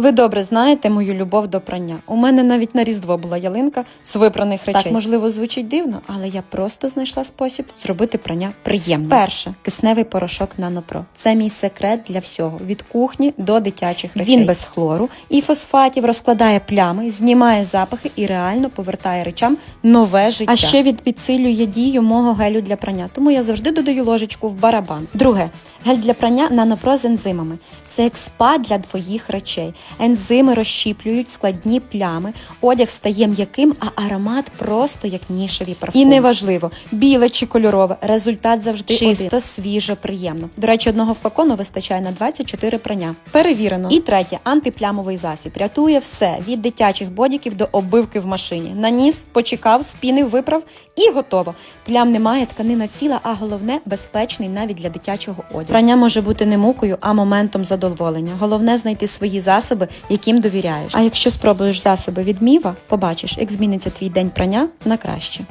Ви добре знаєте мою любов до прання. У мене навіть на різдво була ялинка з випраних речей. Так, можливо, звучить дивно, але я просто знайшла спосіб зробити прання приємним. Перше, кисневий порошок Нанопро. Це мій секрет для всього від кухні до дитячих речей. Він без хлору і фосфатів розкладає плями, знімає запахи і реально повертає речам нове життя. А ще він підсилює дію мого гелю для прання, тому я завжди додаю ложечку в барабан. Друге, гель для прання Нанопро з ензимами. Це як спа для твоїх речей. Ензими розщіплюють складні плями, одяг стає м'яким, а аромат просто як нішеві парфуми. І неважливо, біле чи кольорове, результат завжди чисто, один. свіжо, приємно. До речі, одного флакону вистачає на 24 прання. Перевірено. І третє, антиплямовий засіб. Рятує все від дитячих бодіків до оббивки в машині. Наніс, почекав, спінив, виправ і готово. Плям немає, тканина ціла, а головне безпечний навіть для дитячого одягу. Прання може бути не мукою, а моментом задоволення. Головне знайти свої засоби, яким довіряєш. А якщо спробуєш засоби від Міва, побачиш, як зміниться твій день прання на краще.